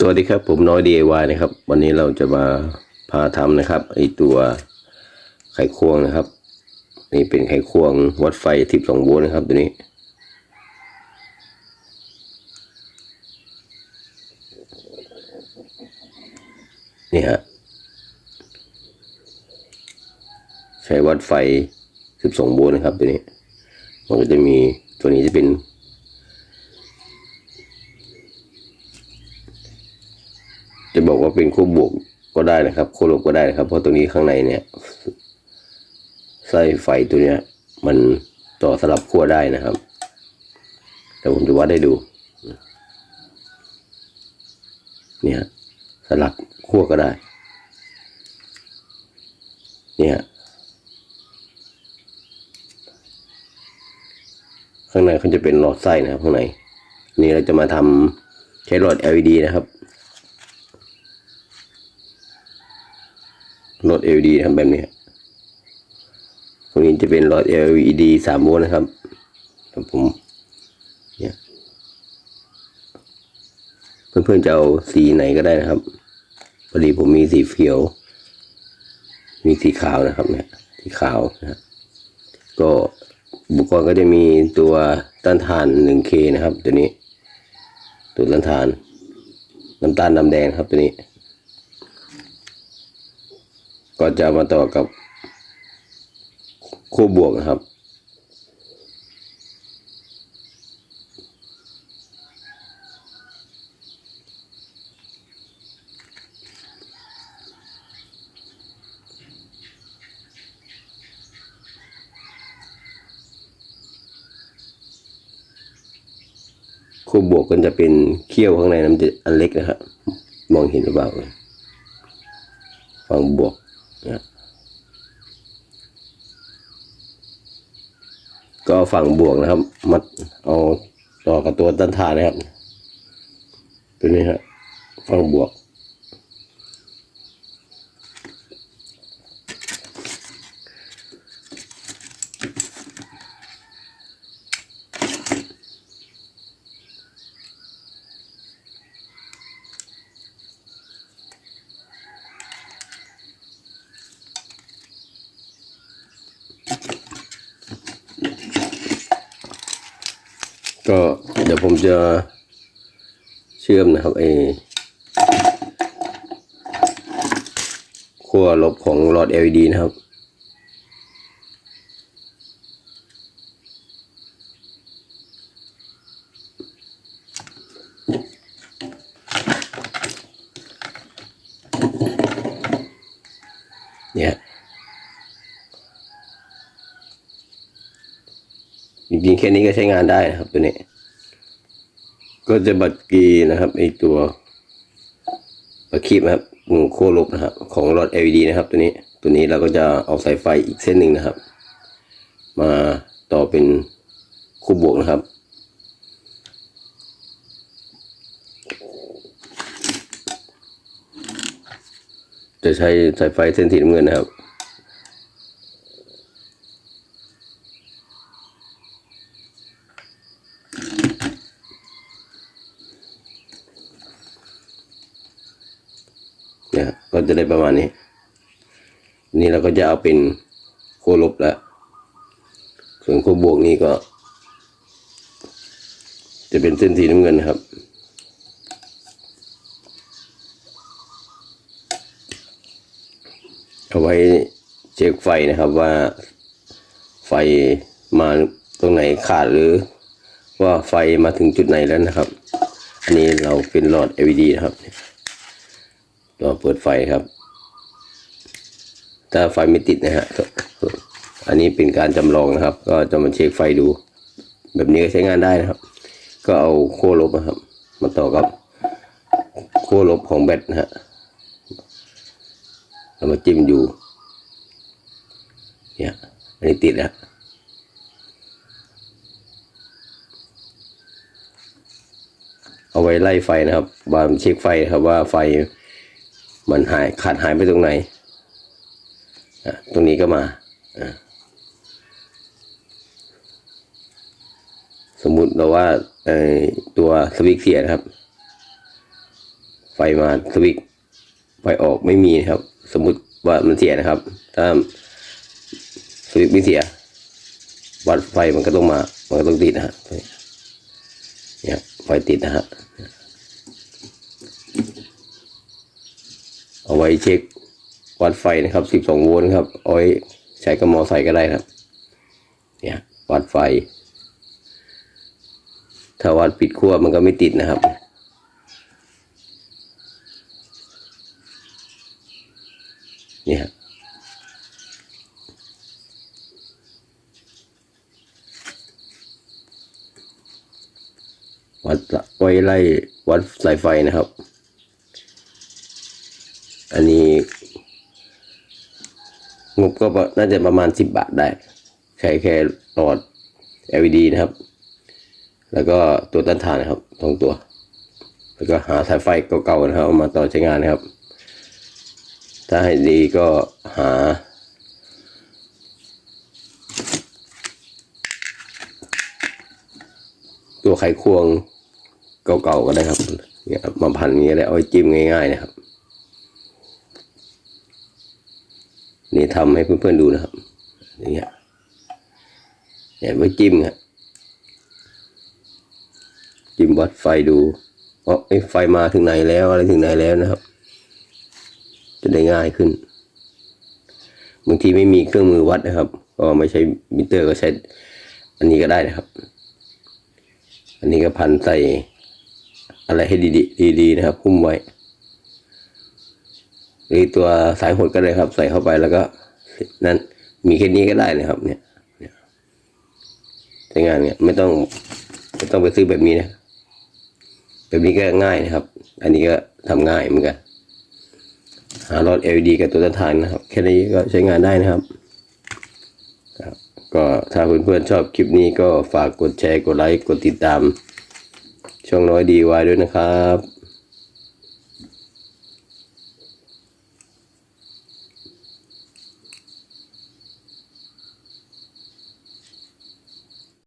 สวัสดีครับผมน้อย DIY นะครับ วันนี้เราจะมาพาทำนะครับไอตัวไขควงนะครับ นี่เป็นไขควงวัดไฟทิพสองโวลต์นะครับตัวนี้ นี่ฮะใช้วัดไฟ12โวลต์นะครับตัวนี้ มันก็จะมีตัวนี้จะเป็น จะบอกว่าเป็นขั้วบวกก็ได้นะครับขั้วลบก็ได้นะครับ เพราะตัวนี้ข้างในเนี่ยไส้ไฟตัวเนี้ย มันต่อสลับขั้วได้นะครับแต่ผมจะวัดให้ดู เนี่ยสลับขั้วก็ได้ เนี่ยข้างในเขาจะเป็นหลอดไส้นะครับข้างใน นี่เราจะมาทำใช้หลอด LED นะครับ หลอด LED ทำแบบนี้ตรงนี้จะเป็นหลอด LED สามโวลต์นะครับผมเนี่ยเพื่อนๆจะเอาสีไหนก็ได้นะครับพอดีผมมีสีเขียว มีสีขาวนะครับ เนี่ย สีขาวนะก็อุปกรณ์ก็จะมีตัวต้านทาน 1K นะครับ ตัวนี้ ตัวต้านทานน้ำตาลน้ำแดงครับตัวนี้ ก็จะมาต่อกับคู่บวกนะครับ คู่บวกก็จะเป็นเขี้ยวข้างในน้ำจะอันเล็กนะครับมองเห็นหรือเปล่าฝั่งบวกนะก็ ฝั่งบวกนะครับ มัดเอาต่อกับตัวต้านทานนะครับ ตัวนี้ฮะฝั่งบวก ก็เดี๋ยวผมจะเชื่อมนะครับไอ้ขั้วลบของหลอด LED นะครับ จริงๆแค่นี้ก็ใช้งานได้นะครับตัวนี้ ก็จะบัตรกีนะครับไอตัวบัตรคีบนะครับหนึ่งโคลบนะครับ ของหลอด LED นะครับ ตัวนี้ ตัวนี้เราก็จะเอาสายไฟอีกเส้นหนึ่งนะครับ มาต่อเป็นคู่บวกนะครับจะใช้สายไฟเส้นสีน้ำเงินนะครับ ก็จะได้ประมาณนี้ นี่เราก็จะเอาเป็นโคลบแล้ว ส่วนโคบวกนี่ก็ จะเป็นเส้นสีน้ำเงินนะครับ เอาไว้เช็คไฟนะครับว่าไฟมาตรงไหนขาดหรือว่าไฟมาถึงจุดไหนแล้วนะครับ อันนี้เราเป็นหลอด LED นะครับ เราเปิดไฟครับ ถ้าไฟไม่ติดนะฮะ อันนี้เป็นการจำลองนะครับ ก็จะมาเช็คไฟดู แบบนี้ก็ใช้งานได้นะครับ ก็เอาโค้ลบนะครับ มาต่อกับโค้ลบของแบตนะฮะเรามาจิ้มดูเนี่ยอันนี้ติดแล้วเอาไว้ไล่ไฟนะครับบามเช็คไฟครับว่าไฟ มันหายขาดหายไปตรงไหนตรงนี้ก็มาสมมุติเราว่าตัวสวิตช์เสียนะครับ ไฟมาสวิตช์ไฟออกไม่มีครับ สมมุติว่ามันเสียนะครับ ถ้าสวิตช์ไม่เสีย วัดไฟมันก็ต้องมา มันก็ต้องติดนะฮะเนี่ยไฟติดนะฮะ เอาไว้เช็ควัดไฟนะครับ 12 โวลต์ครับเอาไว้ใช้กับมอไซค์ก็ได้ครับ เนี่ยวัดไฟ ถ้าวัดปิดขั้วมันก็ไม่ติดนะครับ เนี่ยวัดไว้ไล่วัดสายไฟนะครับ อันนี้ งบก็น่าจะประมาณสิบบาทได้ใช้แค่หลอด LED นะครับ แล้วก็ตัวต้านทานนะครับสองตัว แล้วก็หาสายไฟเก่าๆนะครับเอามาต่อใช้งานนะครับ ถ้าให้ดีก็หา ตัวไขควงเก่าๆก็ได้ครับเนี่ยครับมาพันนี้เลยเอาไว้จิ้มง่ายๆนะครับ นี่ทำให้เพื่อนๆดูนะครับ อย่างเงี้ยเนี่ยไว้จิ้มครับจิ้มวัดไฟดูว่าเอ้ไฟมาถึงไหนแล้วอะไรถึงไหนแล้วนะครับ จะได้ง่ายขึ้นบางทีไม่มีเครื่องมือวัดนะครับ ก็ไม่ใช้มิเตอร์ก็ใช้อันนี้ก็ได้นะครับ อันนี้ก็พันใส่อะไรให้ดีๆดีๆนะครับหุ้มไว้ หรือตัวสายหดก็ได้ครับ ใส่เข้าไปแล้วก็นั่นมีแค่นี้ก็ได้นะครับ เนี่ยใช้งานเนี่ยไม่ต้องไม่ต้องไปซื้อแบบนี้นะแบบนี้ก็ง่ายนะครับ อันนี้ก็ทำง่ายเหมือนกัน หาหลอด LED กับตัวต้านทานนะครับ แค่นี้ก็ใช้งานได้นะครับครับ ก็ถ้าเพื่อนๆชอบคลิปนี้ก็ฝากกดแชร์ กดไลค์ กดติดตาม ช่องน้อยดีวายด้วยนะครับ